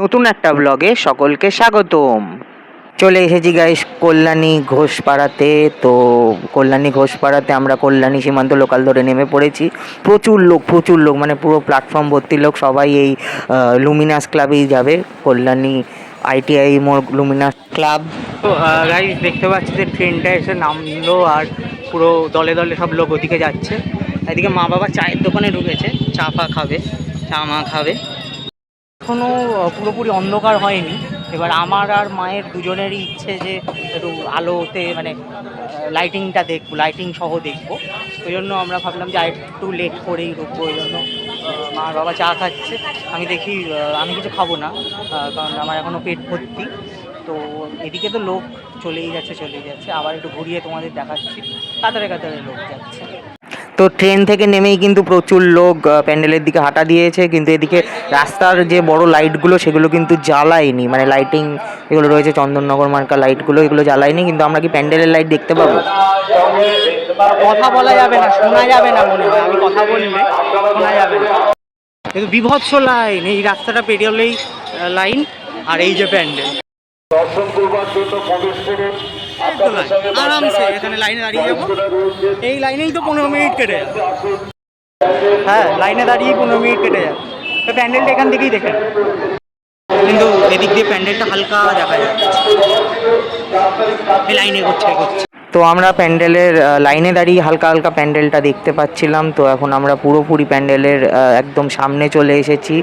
নতুন একটা ব্লগে সকলকে স্বাগতম। চলে এসেছি গাইস কল্যাণী ঘোষপাড়াতে। তো কল্যাণী ঘোষপাড়াতে আমরা কল্যাণী সীমান্ত লোকাল ধরে নেমে পড়েছি। প্রচুর লোক প্রচুর লোক মানে পুরো প্ল্যাটফর্ম ভর্তি লোক সবাই এই লুমিনাস ক্লাবেই যাবে। কল্যাণী আইটিআই মোড় লুমিনাস ক্লাব গাইস দেখতে পাচ্ছি যে ট্রেনটা এসে নামলো আর পুরো দলে দলে সব লোক ওদিকে যাচ্ছে। এদিকে মা বাবা চায়ের দোকানে ঢুকেছে। চা ফা খাবে, চা মা খাবে। এখনও পুরোপুরি অন্ধকার হয়নি। এবার আমার আর মায়ের দুজনেরই ইচ্ছে যে একটু আলোতে মানে লাইটিংটা দেখব লাইটিং সহ দেখব। ওই জন্য আমরা ভাবলাম যে একটু লেট করেই ঢুকবো ওই জন্য মা বাবা চা খাচ্ছে। আমি দেখি আমি কিছু খাব না কারণ আমার এখনও পেট ভর্তি। তো এদিকে তো লোক চলেই যাচ্ছে চলেই যাচ্ছে। আবার একটু ঘুরিয়ে তোমাদের দেখাচ্ছি। কাতারে কাতারে লোক যাচ্ছে। তো ট্রেন থেকে নেমেই কিন্তু প্রচুর লোক প্যান্ডেলের দিকে হাঁটা দিয়েছে কিন্তু এদিকে রাস্তার যে বড় লাইটগুলো সেগুলো কিন্তু জ্বালায়নি। মানে লাইটিং এগুলো রয়েছে চন্দননগর মার্কা লাইটগুলো এগুলো জ্বালায়নি কিন্তু আমরা কি প্যান্ডেলের লাইট দেখতে পাবো? কথা বলা যাবে না শোনা যাবে না মনে হয়। আমি কথা বললে শোনা যাবে না। কিন্তু বিভৎস লাইন এই রাস্তাটা পেরিয়ে লাইন আর এই যে প্যান্ডেল। দর্শন করবার জন্য প্রবেশ করুন। আপনাদের সঙ্গে আরামসে এখানে লাইনে দাঁড়িয়ে যাব। এই লাইনেই তো পনেরো মিনিট কেটে যাবে। হ্যাঁ লাইনে দাঁড়িয়ে পনেরো মিনিট কেটে যায় তো প্যান্ডেলটা এখান থেকেই দেখেন। কিন্তু এদিক দিয়ে প্যান্ডেলটা হালকা দেখা যাচ্ছে। এই লাইনে করছে করছে তো আমরা প্যান্ডেলের লাইনে দাঁড়িয়ে হালকা হালকা প্যান্ডেলটা দেখতে পাচ্ছিলাম। তো এখন আমরা পুরোপুরি প্যান্ডেলের একদম সামনে চলে এসেছি।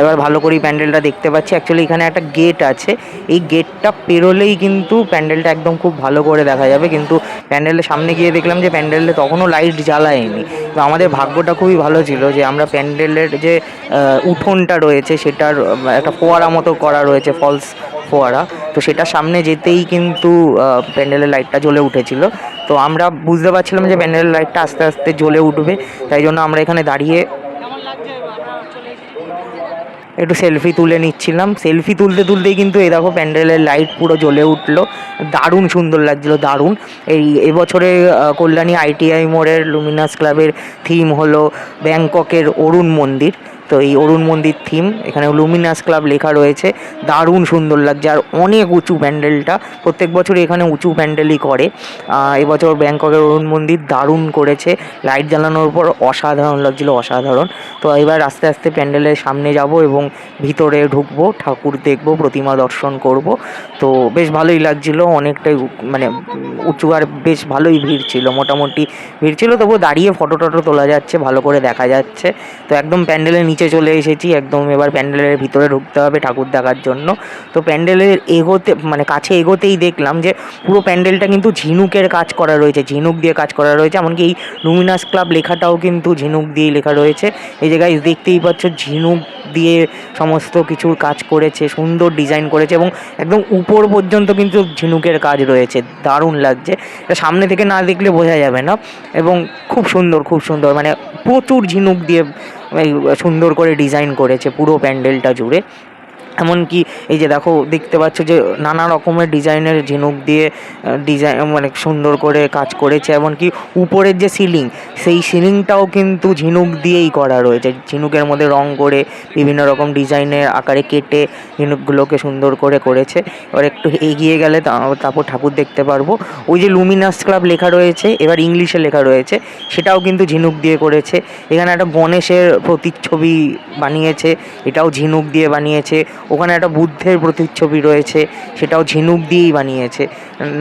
এবার ভালো করেই প্যান্ডেলটা দেখতে পাচ্ছি। অ্যাকচুয়ালি এখানে একটা গেট আছে। এই গেটটা পেরোলেই কিন্তু প্যান্ডেলটা একদম খুব ভালো করে দেখা যাবে। কিন্তু প্যান্ডেলের সামনে গিয়ে দেখলাম যে প্যান্ডেলে তখনও লাইট জ্বালায়নি। তো আমাদের ভাগ্যটা খুবই ভালো ছিল যে আমরা প্যান্ডেলের যে উঠোনটা রয়েছে, সেটার একটা ফোয়ারা মতো করা রয়েছে ফলস ফোয়ারা। তো সেটার সামনে যেতেই কিন্তু প্যান্ডেলের লাইটটা জ্বলে উঠেছিল। তো আমরা বুঝতে পারছিলাম যে প্যান্ডেলের লাইটটা আস্তে আস্তে জ্বলে উঠবে, তাই জন্য আমরা এখানে দাঁড়িয়ে একটু সেলফি তুলে নিচ্ছিলাম। সেলফি তুলতে তুলতেই কিন্তু এই দেখো প্যান্ডেলের লাইট পুরো জ্বলে উঠল। দারুণ সুন্দর লাগছিল, দারুণ। এই এবছরে কল্যাণী আইটিআই মোড়ের লুমিনাস ক্লাবের থিম হলো ব্যাংককের অরুণ মন্দির। তো এই অরুণ মন্দির থিম এখানে লুমিনাস ক্লাব লেখা রয়েছে। দারুণ সুন্দর লাগছে, আর অনেক উঁচু প্যান্ডেলটা, প্রত্যেক বছর এখানে উঁচু প্যান্ডেলই করে। এবছর ব্যাংককের অরুণ মন্দির দারুণ করেছে। লাইট জ্বালানোর পর অসাধারণ লাগছিল, অসাধারণ। তো এবার আস্তে আস্তে প্যান্ডেলের সামনে যাব এবং ভিতরে ঢুকবো, ঠাকুর দেখব, প্রতিমা দর্শন করব। তো বেশ ভালোই লাগছিল, অনেকটাই মানে উঁচু আর বেশ ভালোই ভিড় ছিল, মোটামুটি ভিড় ছিল, তবুও দাঁড়িয়ে ফটো টটো তোলা যাচ্ছে, ভালো করে দেখা যাচ্ছে। তো একদম প্যান্ডেলের নিচে চলে এসেছি, একদম এবার প্যান্ডেলের ভিতরে ঢুকতে হবে ঠাকুর দেখার জন্য। তো প্যান্ডেলের এগোতে মানে কাছে এগোতেই দেখলাম যে পুরো প্যান্ডেলটা কিন্তু ঝিনুকের কাজ করা রয়েছে, ঝিনুক দিয়ে কাজ করা রয়েছে, এমনকি এই লুমিনাস ক্লাব লেখাটাও কিন্তু ঝিনুক দিয়ে লেখা রয়েছে। এই জায়গায় দেখতেই পাচ্ছ, ঝিনুক দিয়ে সমস্ত কিছুর কাজ করেছে, সুন্দর ডিজাইন করেছে এবং একদম উপর পর্যন্ত কিন্তু ঝিনুকের কাজ রয়েছে, দারুণ লাগছে। এটা সামনে থেকে না দেখলে বোঝা যাবে না এবং খুব সুন্দর খুব সুন্দর মানে প্রচুর ঝিনুক দিয়ে সুন্দর করে ডিজাইন করেছে পুরো প্যান্ডেলটা জুড়ে। এমনকি এই যে দেখো, দেখতে পাচ্ছ যে নানা রকমের ডিজাইনের ঝিনুক দিয়ে ডিজাইন মানে সুন্দর করে কাজ করেছে, এমনকি উপরের যে সিলিং, সেই সিলিংটাও কিন্তু ঝিনুক দিয়েই করা রয়েছে। ঝিনুকের মধ্যে রং করে বিভিন্ন রকম ডিজাইনের আকারে কেটে ঝিনুকগুলোকে সুন্দর করে করেছে। এবার একটু এগিয়ে গেলে তারপর ঠাকুর দেখতে পারব। ওই যে লুমিনাস ক্লাব লেখা রয়েছে, এবার ইংলিশে লেখা রয়েছে, সেটাও কিন্তু ঝিনুক দিয়ে করেছে। এখানে একটা গণেশের প্রতিচ্ছবি বানিয়েছে, এটাও ঝিনুক দিয়ে বানিয়েছে। ওখানে একটা বুদ্ধের প্রতিচ্ছবি রয়েছে, সেটাও ঝিনুক দিয়েই বানিয়েছে।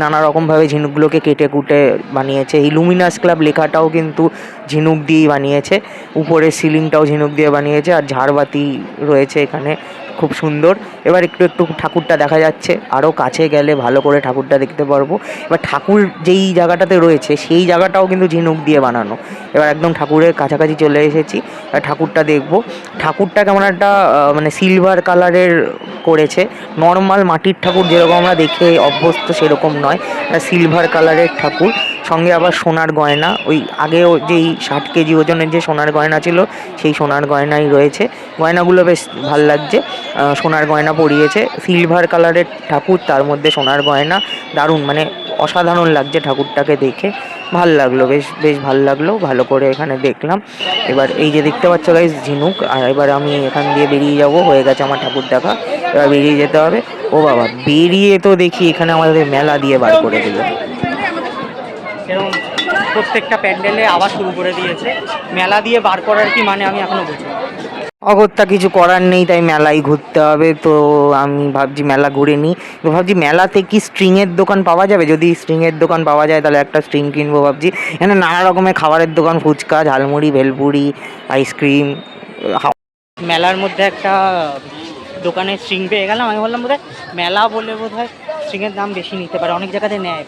নানা রকমভাবে ঝিনুকগুলোকে কেটে কুটে বানিয়েছে। ইলুমিনাস লুমিনাস ক্লাব লেখাটাও কিন্তু ঝিনুক দিয়েই বানিয়েছে। উপরে সিলিংটাও ঝিনুক দিয়ে বানিয়েছে, আর ঝাড়বাতি রয়েছে এখানে। খুব সুন্দর। এবার একটু একটু ঠাকুরটা দেখা যাচ্ছে। আরও কাছে গেলে ভালো করে ঠাকুরটা দেখতে পারব। এবার ঠাকুর যেই জায়গাটাতে রয়েছে, সেই জায়গাটাও কিন্তু ঝিনুক দিয়ে বানানো। এবার একদম ঠাকুরের কাছাকাছি চলে এসেছি। ঠাকুরটা দেখব। ঠাকুরটা কেমন একটা মানে সিলভার কালারের করেছে। নর্মাল মাটির ঠাকুর যেরকম আমরা দেখে অভ্যস্ত সেরকম নয়। সিলভার কালারের ঠাকুর। সঙ্গে আবার সোনার গয়না। ওই আগেও যেই ষাট কেজি ওজনের যে সোনার গয়না ছিল, সেই সোনার গয়নাই রয়েছে। গয়নাগুলো বেশ ভালো লাগছে। সোনার গয়না পরিয়েছে। সিলভার কালারের ঠাকুর, তার মধ্যে সোনার গয়না। দারুণ মানে অসাধারণ লাগছে ঠাকুরটাকে দেখে। ভালো লাগল, বেশ বেশ ভালো লাগল। ভালো করে এখানে দেখলাম। এবার এই যে দেখতে পাচ্ছ গাইজ ঝিনুক। আর এবার আমি এখান দিয়ে বেরিয়ে যাব। হয়ে গেছে আমার ঠাকুর দেখা। এবার বেরিয়ে যেতে হবে। ও বাবা, বেরিয়ে তো দেখি এখানে আমাদের মেলা দিয়ে বার করে দিল। এরকম প্রত্যেকটা প্যান্ডেলে আবার শুরু করে দিয়েছে। মেলা দিয়ে বার করার কি মানে আমি এখনও বুঝি অগত্যা কিছু করার নেই তাই মেলাই ঘুরতে হবে। তো আমি ভাবছি মেলা ঘুরে নিই। তো ভাবছি মেলাতে কি স্ট্রিংয়ের দোকান পাওয়া যাবে? যদি স্ট্রিংয়ের দোকান পাওয়া যায় তাহলে একটা স্ট্রিং কিনবো ভাবছি। এখানে নানা রকমের খাবারের দোকান ফুচকা ঝালমুড়ি ভেলপুরি আইসক্রিম মেলার মধ্যে একটা দোকানে স্ট্রিং পেয়ে গেলাম। আমি বললাম, বোধহয় মেলা বলে বোধ হয় স্ট্রিংয়ের দাম বেশি নিতে পারে। অনেক জায়গাতে নেয়।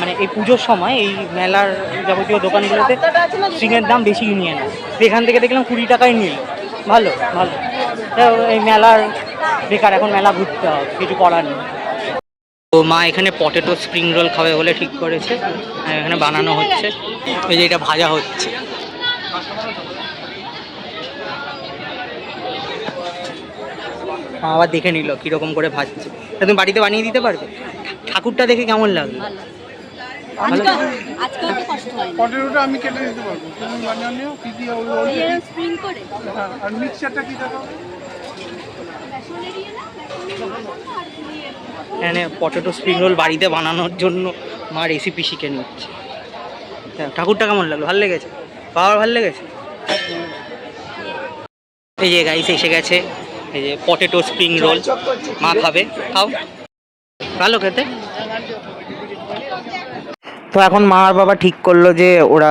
মানে এই পুজোর সময় এই মেলার যাবতীয় দোকানগুলোতে স্ট্রিংয়ের দাম বেশি নিয়ে নেয়। এখান থেকে দেখলাম কুড়ি টাকায় নিল। ভালো ভালো। এই মেলার বেকার, এখন মেলা ঘুরতে হবে, কিছু করার নেই। তো মা এখানে পটেটো স্প্রিং রোল খাবে বলে ঠিক করেছে। এখানে বানানো হচ্ছে। ওই যে এটা ভাজা হচ্ছে। মা আবার দেখে নিল কীরকম করে ভাজছে। তা তুমি বাড়িতে বানিয়ে দিতে পারবে? ঠাকুরটা দেখে কেমন লাগল? হয় না। পটেটোটা আমি কেটে দিতে পারব। তুমি বানিয়ে নিও কি কি ওই ওই ওই এরকম স্প্রিং করে। হ্যাঁ আর মিক্সচারটা কি এখানে পটেটো স্প্রিং রোল বাড়িতে বানানোর জন্য মা রেসিপি শিখে নিচ্ছে। তা ঠাকুরটা কেমন লাগল? ভালো লেগেছে? পাওয়ার ভালো লেগেছে? এই যে গাইস এসে গেছে। এই যে পটেটো স্প্রিং রোল মা খাবে। খাও। ভালো খেতে। তো এখন মা আর বাবা ঠিক করল যে ওরা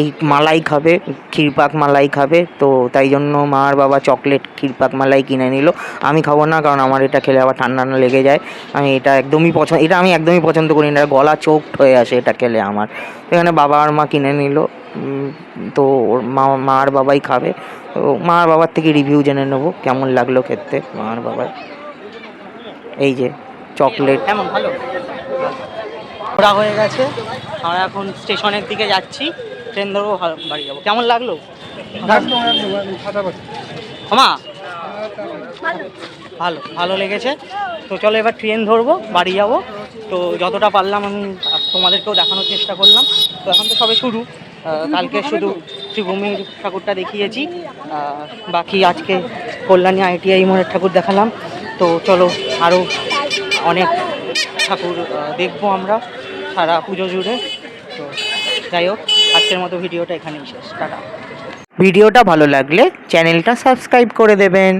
এই মালাই খাবে, ক্ষীরপাক মালাই খাবে, তো তাই জন্য মা আর বাবা চকলেট, ক্ষীরপাক মালাই কিনে নিল। আমি খাব না কারণ আমার এটা খেলে আবার ঠান্ডা না লেগে যায়। আমি এটা একদমই পছন্দ, এটা আমি একদমই পছন্দ করি না গলা চোখ হয়ে আসে এটা খেলে আমার। এখানে বাবা আর মা কিনে নিল তো ওর মা মা আর বাবাই খাবে। তো মা আর বাবার থেকে রিভিউ জেনে নেব, কেমন লাগল খেতে মা আর বাবার এই যে, চকলেট। কেমন, ভালো? ঘোরা হয়ে গেছে। আমরা এখন স্টেশনের দিকে যাচ্ছি। ট্রেন ধরবো বাড়ি যাব। কেমন লাগল? একদম একদম একদম ফাটাফাটি মা ভালো ভালো লেগেছে। তো চলো এবার ট্রেন ধরবো, বাড়ি যাব। তো যতটা পারলাম আমি তোমাদেরকেও দেখানোর চেষ্টা করলাম। তো এখন তো সবে শুরু। কালকে শুধু শ্রীভূমির ঠাকুরটা দেখিয়েছি। বাকি আজকে কল্যাণী আইটিআই মোড়ের ঠাকুর দেখালাম। তো চলো আরও অনেক ঠাকুর দেখব আমরা। সারা পুজো জুড়ে। তো যাই হোক, আজকের মতো ভিডিওটা এখানেই শেষ। টাটা। ভিডিওটা ভালো লাগলে চ্যানেলটা সাবস্ক্রাইব করে দেবেন।